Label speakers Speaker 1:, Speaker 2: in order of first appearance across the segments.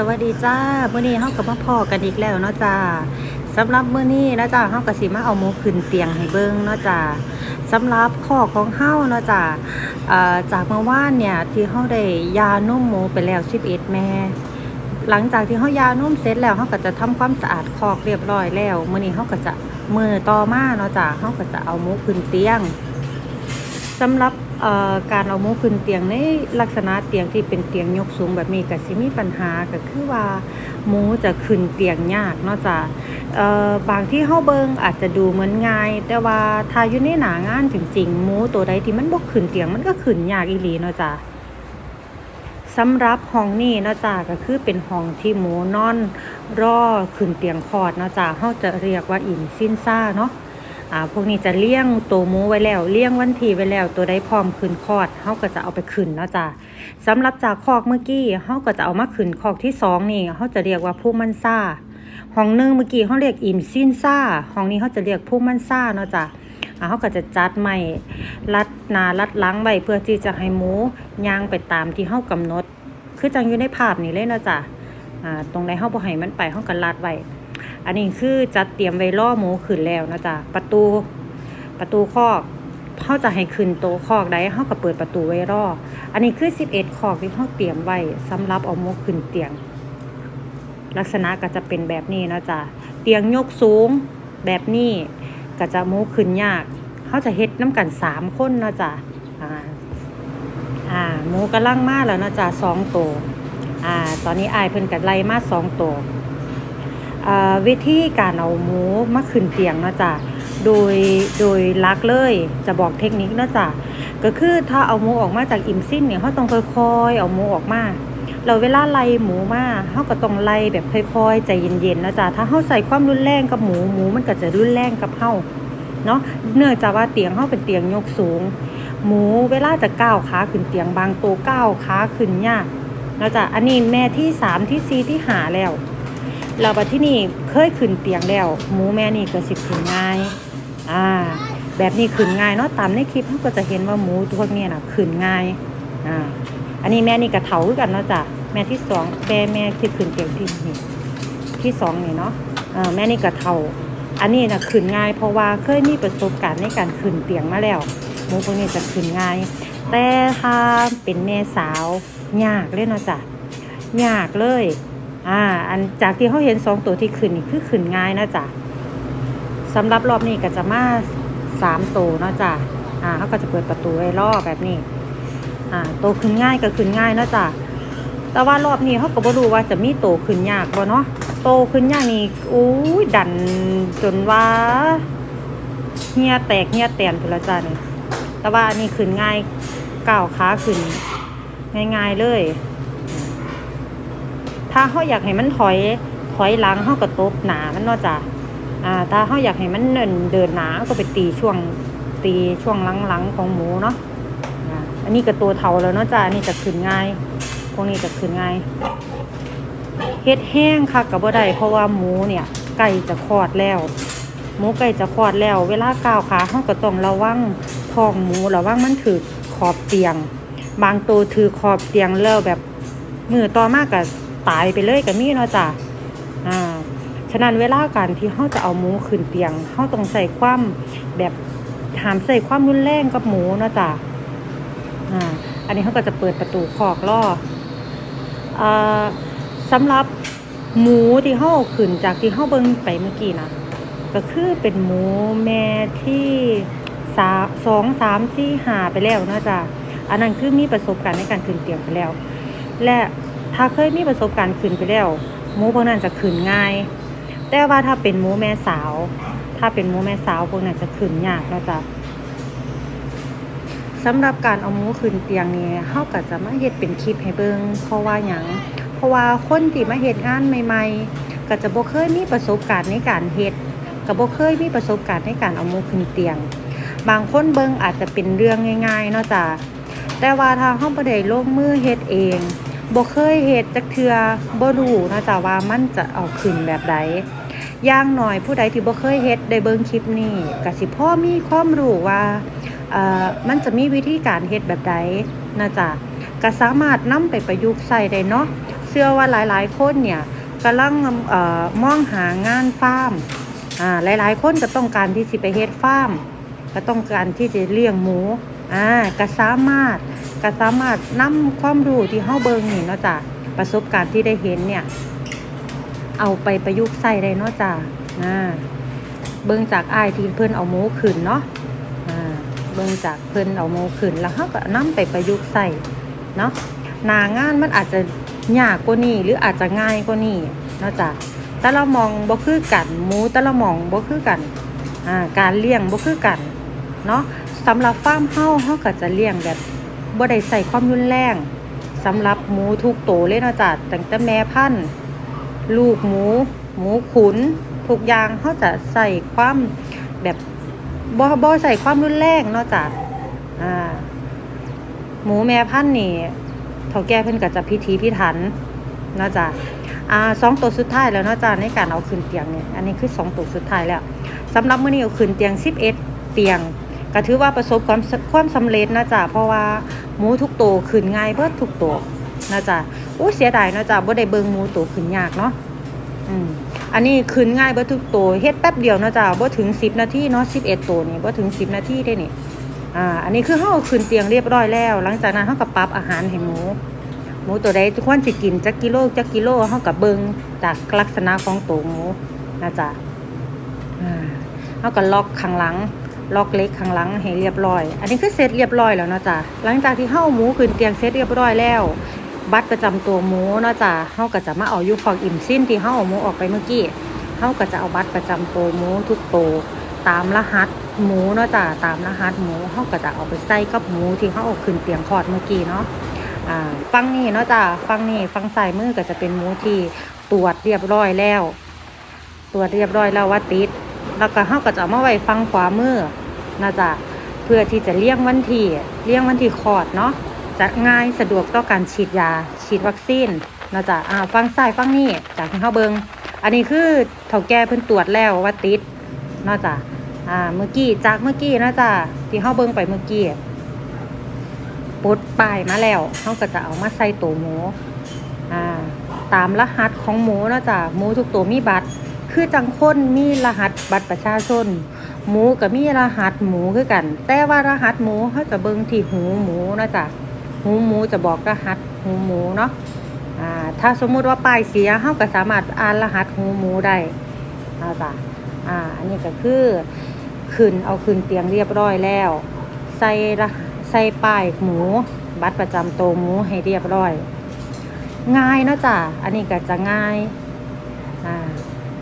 Speaker 1: สวัสดีจ้ามื้อนี้เฮาก็มาพอกันอีกแล้วเนาะจ้าสำหรับมื้อนี้นะจ้าเฮาก็สิมาเอาหมูขึ้นเตียงให้เบิ่งเนาะจ้าสำหรับข้อของเฮาเนาะจ้าจากเมื่อวานเนี่ยที่เฮาได้ยานมหมูไปแล้ว11แม่หลังจากที่เฮายานมเสร็จแล้วเฮาก็จะทำความสะอาดคอกเรียบร้อยแล้วมื้อนี้เฮาก็จะมือต่อมาเนาะจ้าเฮาก็จะเอาหมูขึ้นเตียงสำหรับ การเอาหมูขึ้นเตียงในลักษณะเตียงที่เป็นเตียงยกสูงแบบนี้ก็สิมีปัญหาก็คือว่าหมูจะขึ้นเตียงยากเนาะจ้ะบางที่เฮาเบิงอาจจะดูเหมือนง่าย แต่ว่าถ้าอยู่ในหนางานจริงๆหมูตัวใดที่มันบ่ขึ้นเตียงมันก็ขึ้นยากอีหลีเนาะจ้ะสำหรับห้องนี้เนาะจ้ะก็คือเป็นห้องที่หมูนอนรอขึ้นเตียงคลอดเนาะจ้ะเฮาจะเรียกว่าอินซินซ่าเนาะ อ่าพวกนี้จะเลี้ยงตัวหมูไว้แล้วเลี้ยงวันทีไว้แล้ว ตัวได้พร้อมขึ้นคลอดเฮาก็จะเอาไปขึ้นเนาะจ้ะสำหรับจากคอกเมื่อกี้เฮาก็จะเอามาขึ้นคอกที่สองนี่เฮาจะเรียกว่าผู้มันซ่าห้องหนึ่งเมื่อกี้เฮาเรียกอิมซินซ่าห้องนี้เฮาจะเรียกผู้มันซ่าเนาะจ้ะอ่าเฮาก็จะจัดไม้รัดนารัดหลังไว้เพื่อที่จะให้หมูย่างไปตามที่เฮากำหนด คือจังอยู่ในภาพนี่เลยเนาะจ้ะอ่าตรงใดเฮาบ่ให้มันไปเฮาก็รัดไว้ อันนี้คือจัดเตรียมไว้ล่อหมูขึ้นแล้วนะจ๊ะประตูประตูคอกเขาจะให้ขึ้นโตคอกได้เขาก็เปิดประตูไว้รออันนี้คือ 11 คอกที่เขาเตรียมไว้สำหรับเอาหมูขึ้นเตียง ลักษณะก็จะเป็นแบบนี้นะจ๊ะเตียงยกสูงแบบนี้ก็จะหมูขึ้นยากเขาจะเฮ็ดน้ำกันสามคนนะจ๊ะอ่าอ่าหมูกำลังมาแล้วนะจ๊ะสองตัวอ่า ตอนนี้อายเพิ่นกัไล่มาสองตัว วิธีการเอาหมูมาขึ้นเตียงเนาะจ้ะโดยโดยลักเลยจะบอกเทคนิคเนาะจ้ะก็คือถ้าเอาหมูออกมาจากอิ่มสิ้นเนี่ยเขาต้องค่อยๆเอาหมูออกมาเราเวลาไล่หมูมาเขาก็ต้องไล่แบบค่อยๆใจเย็นๆนะจ้ะถ้าเขาใส่ความรุนแรงกับหมูหมูมันก็จะรุนแรงกับเขาเนาะเนื่องจากว่าเตียงเขาเป็นเตียงยกสูง หมูเวลาจะก้าวขาขึ้นเตียงบางตัวก้าวขาขึ้นยากนะจ้ะอันนี้แม่ที่สามที่สี่ที่หาแล้ว เราบัดที่นี่เคยขึ้นเตียงแล้ว หมูแม่นี่ก็สิขึ้นง่ายอ่าแบบนี้ขึ้นง่ายเนาะตามในคลิปเขาก็จะเห็นว่าหมูพวกนี้นะขึ้นง่ายอ่าอันนี้แม่นี่กระเถาคือกันเนาะจ้ะแม่ที่สองแม่แม่ที่ขึ้นเตียงที่นี่ที่สองนี่เนาะอ่าแม่นี่กระเถาอันนี้นะขึ้นง่าย เพราะว่าเคยมีประสบการณ์ในการขึ้นเตียงมาแล้วหมูพวกนี้จะขึ้นง่าย แต่ถ้าเป็นแม่สาวยากเลยเนาะจ้ะยากเลย อ่า อันจากที่เขาเห็นสองตัวที่ขึ้นนี่คือขึ้นง่ายนะจ๊ะสำหรับรอบนี้ก็จะมาสามตัวเนาะจ๊ะอ่าเขาก็จะเปิดประตูไว้รอบแบบนี้ อ่าโตวขึ้นง่ายก็ขึ้นง่ายเนาะจ๊ะแต่ว่ารอบนี้เขาก็บ่รู้ว่าจะมีโตวขึ้นยากบ่เนาะโตขึ้นยากนี่อู้ดันจนว่าเฮียแตกเฮียแตนไปแล้วจ้ะนี่แต่ว่านนี่ขึ้นง่ายก้าวขาขึ้นง่ายๆเลย ถ้าเขาอยากให้มันถอยถอยหลังเขาก็ตบหนามันเนาะจ้ะอ่าถ้าเขาอยากให้มันเดินเดินหนาก็ไปตีช่วงตีช่วงหลังๆของหมูเนาะอันนี้ก็ตัวเท่าแล้วเนาะจ้ะอันนี้จะขึ้นง่ายพวกนี้จะขึ้นง่ายเฮ็ดแห้งค่ะกับบ่ได้เพราะว่าหมูเนี่ยใกล้จะคลอดแล้ว หมูใกล้จะคลอดแล้ว เวลาก้าวขาเขาก็ต้องระวังท้องหมูระวังมันถือขอบเตียง บางตัวถือขอบเตียงแล้วแบบมือต่อมากกับ ตายไปเลยกับมีเนาะจ้ะอ่าฉะนั้นเวลาการที่เขาจะเอาหมูขึ้นเตียงเขาต้องใส่ความแบบหามใส่ความรุนแรงกับหมูเนาะจ้ะอ่าอันนี้เขาก็จะเปิดประตูคอกล่ออ่าสำหรับหมูที่เขาขึ้นจากที่เขาเบิ่งไปเมื่อกี้นะก็คือเป็นหมูแม่ที่สาสองสามสี่หาไปแล้วเนาะจ้ะอันนั้นคือมีประสบการณ์ในการขึ้นเตียงไปแล้ว และ ถ้าเคยมีประสบการณ์ขึ้นไปแล้วหมูพวกนั้นจะขึ้นง่าย แต่ว่าถ้าเป็นหมูแม่สาว ถ้าเป็นหมูแม่สาวพวกนั้นจะขึ้นยากนะจ้ะสำหรับการเอาหมูขึ้นเตียงนี่เฮาก็จะมาเฮ็ดเป็นคลิปให้เบิ่งเพราะว่าหยังเพราะว่าคนที่มาเฮ็ดงานใหม่ ๆ ก็จะบ่เคยมีประสบการณ์ในการเฮ็ดก็บ่เคยมีประสบการณ์ในการเอาหมูขึ้นเตียง บางคนเบิ่งอาจจะเป็นเรื่องง่ายๆเนาะจ้ะแต่ว่าทางเฮาบ่ได้ลงมือเฮ็ดเอง บ่เคยเฮ็ดจักเทื่อบ่รู้นะจ้ะว่ามันจะเอาขึ้นแบบใดย่างหน้อยผู้ใดที่บ่เคยเฮ็ดได้เบิ่งคลิปนี้ก็สิพ่อมีความรู้ว่าเอ่อมันจะมีวิธีการเฮ็ดแบบใดนะจ๊ะก็สามารถนำไปประยุกต์ใช้ได้เนาะเชื่อว่าหลายๆคนเนี่ยกำลังเอ่อมองหางานฟาร์มอ่าหลายๆคนก็ต้องการที่สิไปเฮ็ดฟาร์มก็ต้องการที่จะเลี้ยงหมู อ่าก็สามารถก็สามารถนำความรู้ที่เฮาเบิ่งนี่เนาะจ้ะประสบการณ์ที่ได้เห็นเนี่ย เอาไปประยุกต์ใส่ได้เนาะจ้ะอ่าเบิ่งจากอ้ายที่เพิ่นเอาหมูขึ้นเนาะอ่าเบิ่งจากเพิ่นเอาหมูขึ้นแล้วเฮาก็นำไปประยุกต์ใส่เนาะหนางานมันอาจจะยากกว่านี้หรืออาจจะง่ายกว่านี้เนาะจ้ะแต่เรามองบ่คือกันหมูแต่เรามองบ่คือกันอ่าการเลี้ยงบ่คือกันเนาะ สำหรับฟาร์มเฮาเฮาก็จะเลี้ยงแบบบ่ได้ใส่ความรุนแรงสำหรับหมูทุกโตวเลยนะจ้ะตั้งแต่แม่พันธุ์ลูกหมู หมูขุนทุกอย่างเฮาจะใส่ความแบบบ่บ่ใส่ความรุนแรงเนาะจ้ะอ่า หมูแม่พันธุ์นี่เท่าแก่เพิ่นก็จะพิธีพิถันเนาะจ้ะอ่าสองตัวสุดท้ายแล้วเนาะจ้ะในการเอาขึ้นเตียงเนี่ยอันนี้คือสองตัวสุดท้ายแล้วสำหรับมื้อนี้เอาขึ้นเตียง11เตียง ก็ถือว่าประสบความความสำเร็จนะจ้ะเพราะว่าหมูทุกตัวขึ้นง่ายเบิดทุกตัวนะจ้ะอู้เสียดายนะจ้ะบ่ได้เบิ่งหมูตัวขึ้นยากเนาะอืมอันนี้ขึ้นง่ายเบิดทุกตัวเฮ็ดแป๊บเดียวนะจ้ะบ่ถึง10นาทีเนาะ11ตัวนี่บ่ถึง10นาทีได้นี่อ่าอันนี้คือเฮาขึ้นเตียงเรียบร้อยแล้ว หลังจากนั้นเฮาก็ปรับอาหารให้หมูหมูตัวใดทุกคนสิกินจักกิโลจักกิโลเฮาก็เบิงจากลักษณะของตัวหมูนะจ๊ะอ่าเฮาก็ล็อกข้างหลัง ล็อกเล็กข้างหลังให้เรียบร้อย อันนี้คือเสร็จเรียบร้อยแล้วเนาะจ๊ะหลังจากที่เฮาหมูขึ้นเตียงเสร็จเรียบร้อยแล้ว บัตรประจำตัวหมูเนาะจ๊ะเฮาก็จะมาเอาอยู่ของอิ่มสิ้นที่เฮาเอาหมูออกไปเมื่อกี้เฮาก็จะเอาบัตรประจำตัวหมูทุกตัวตามรหัสหมูเนาะจ๊ะตามรหัสหมูเฮาก็จะเอาไปใส่กับหมูที่เฮาเอาขึ้นเตียงคลอดเมื่อกี้เนาะอ่าฟังนี่เนาะจ้ะฟังนี่ฟังซ้ายมือก็จะเป็นหมูที่ตรวจเรียบร้อยแล้ว ตรวจเรียบร้อยแล้วว่าติด แล้วก็เฮาก็จะเอามาไว้ฟังขวามือนะจ๊ะเพื่อที่จะเลี่ยงวันที่เลี่ยงวันที่คลอดเนาะจะง่ายสะดวกต่อการฉีดยา ฉีดวัคซีนนะจ๊ะอ่าฟังซ้ายฟังนี่จากที่เฮาเบิงอันนี้คือเฒ่าแก่เพิ่นตรวจแล้วว่าติดนะจ้ะอ่าเมื่อกี้จากเมื่อกี้นะจ๊ะที่เฮาเบิงไปเมื่อกี้ปดป้ายมาแล้วเขาก็จะเอามาใส่ตัวหมูอ่าตามรหัสของหมูนะจ้ะหมูทุกตัวมีบัตร คือจังคนมีรหัสบัตรประชาชน หมูก็มีรหัสหมูคือกัน แต่ว่ารหัสหมูเขาจะเบิ่งที่หูหมูนะจ้ะหูหมูจะบอกรหัสหูหมูเนาะอ่าถ้าสมมุติว่าป้ายเสียเขาก็สามารถอ่านรหัสหูหมูได้นะจ้ะอ่าอันนี้ก็คือขึ้นเอาขึ้นเตียงเรียบร้อยแล้ว ใส่รหัสใส่ป้ายหมู บัตรประจำตัวหมูให้เรียบร้อย ง่ายนะจ้ะอันนี้ก็จะง่ายอ่า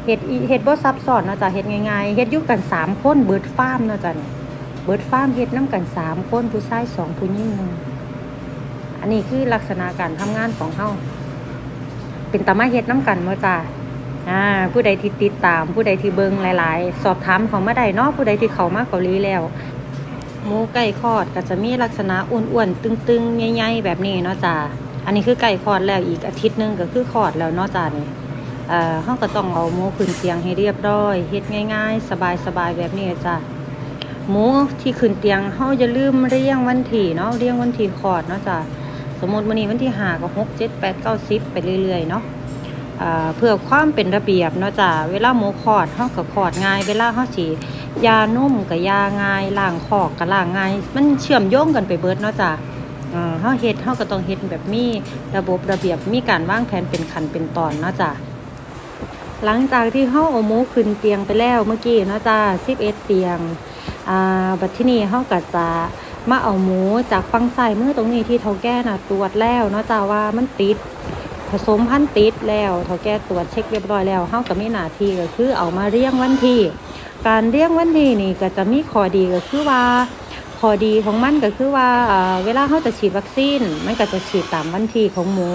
Speaker 1: เฮ็ดอีเฮ็ดบ่ซับซ้อนเนาะจ้ะเฮ็ดง่ายๆเฮ็ดอยู่กันสามคนเบิดฟาร์มเนาะจ้ะนี่เบิดฟาร์มเฮ็ดนํกันสามคนผู้ชายสองผู้หญิงหนึ่งอันนี้คือลักษณะการทำงานของเฮาเป็นตามาเฮ็ดนํกันบ่จ้ะอ่า ผู้ใดที่ติดตาม ผู้ใดที่เบิ่งหลาย ๆ สอบถามเขามาได้เนาะผู้ใดที่เขามาเกาหลีแล้วหมูไก่คอดก็จะมีลักษณะอ้วนๆตึงๆใหญ่ๆแบบนี้เนาะจ้าอันนี้คือไก่คอดแล้วอีกอาทิตย์หนึงก็คือคอดแล้วเนาะจ้านี่ เอ่อเฮาก็ต้องเอาหมูขึ้นเตียงให้เรียบร้อยเฮ็ดง่าย ๆ สบายๆแบบนี้จ้าหมูที่ขึ้นเตียงเฮาอย่าลืมเรียงวันที่เนาะเรียงวันที่คอดเนาะจ้าสมมติมื้อนี้วันที่5ก็6 7 8 9 10ไปเรื่อยๆเนาะเพื่อความเป็นระเบียบเนาะจ้าเวลาหมูคอดเฮาก็คอดง่าย เวลาเฮาสิยานุ่มกับยาง่ายล้างคอกกับล้างง่าย มันเชื่อมโยงกันไปเบิดเนาะจ้ะเออเฮาเฮ็ดเฮาก็ต้องเฮ็ดแบบมีระบบระเบียบมีการวางแผนเป็นขั้นเป็นตอนเนาะจ้ะ หลังจากที่เฮาเอาหมูขึ้นเตียงไปแล้วเมื่อกี้เนาะจ้ะ11เตียงอ่าบัดที่นี่เฮาก็จะมาเอาหมูจากฝั่งซ้ายมือตรงนี้ที่เฒ่าแก่น่ะตรวจแล้วเนาะจ้ะว่ามันติดผสมพันธุ์ติดแล้วเฒ่าแก่ตรวจเช็คเรียบร้อยแล้วเฮาก็มีหน้าที่ก็คือเอามาเรียงวันที่ การเรียงวันที่นี่ก็จะมีข้อดีก็คือว่าข้อดีของมันก็คือว่าเอ่อเวลาเขาจะฉีดวัคซีนมันก็จะฉีดตามวันที่ของหมู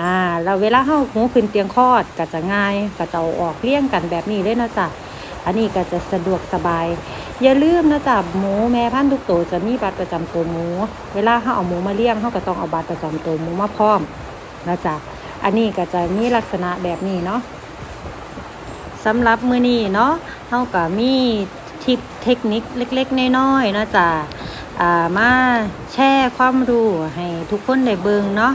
Speaker 1: อ่าแล้วเวลาเขาหมูขึ้นเตียงคลอดก็จะง่ายก็จะเอาออกเรียงกันแบบนี้เลยนะจ๊ะอันนี้ก็จะสะดวกสบาย อย่าลืมนะจ๊ะหมูแม่พันธุ์ทุกตัวจะมีบัตรประจำตัวหมู เวลาเขาเอาหมูมาเลี้ยงเขาก็ต้องเอาบัตรประจำตัวหมูมาพร้อมนะจ๊ะอันนี้ก็จะมีลักษณะแบบนี้เนาะสำหรับมื้อนี้เนาะเฮาก็มีทิปเทคนิคเล็กๆน้อยๆนะจ้ะอ่ามาแชร์ความรู้ให้ทุกคนได้เบิ่งเนาะ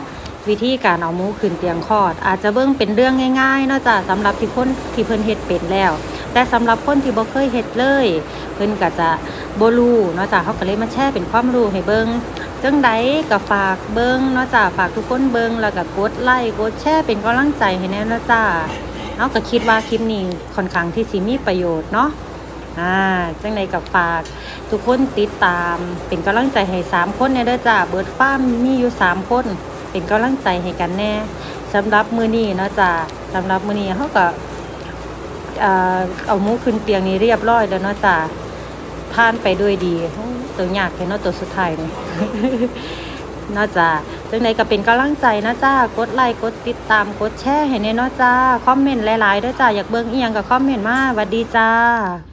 Speaker 1: วิธีการเอาหมูขึ้นเตียงคลอด อาจจะเบิ่งเป็นเรื่องง่ายๆนาะจ้ะสำหรับที่คนที่เพิ่นเฮ็ดเป็นแล้ว แต่สำหรับคนที่บ่เคยเฮ็ดเลย เพิ่นก็จะบ่รู้นาะจ้ะเขาก็เลยมาแชร์เป็นความรู้ให้เบิ่งจังใดก็ฝากเบิ่งนาะจ้ะฝากทุกคนเบิ่งแล้วก็กดไลค์กดแชร์เป็นกำลังใจให้แน่นะจ้ะเฮาก็คิดว่าคลิปนี้ค่อนข้างที่สิมีประโยชน์เนาะอ่าจังใดก็ฝาก ทุกคนติดตามเป็นกำลังใจให้สามคนเนี่ยเด้อจ้าเบิร์ดฟามมีอยู่สามคน เป็นกำลังใจให้กันแน่สำหรับมือนี้เนาะจ้าสำหรับมือนี้เขาก็เอามูขึ้นเตียงนี้เรียบร้อยแล้วเนาะจ้าผ่านไปด้วยดีตัวยากแค่เนาะตัวสุดท้ายนี่เนาะจ้าจังใดก็เป็นกำลังใจนะจ้ากดไลค์กดติดตามกดแชร์ให้แน่เนาะจ้าคอมเมนต์หลายๆด้อจ้าอยากเบิ่งอียงก็คอมเมนต์มาหวัดดีจ้า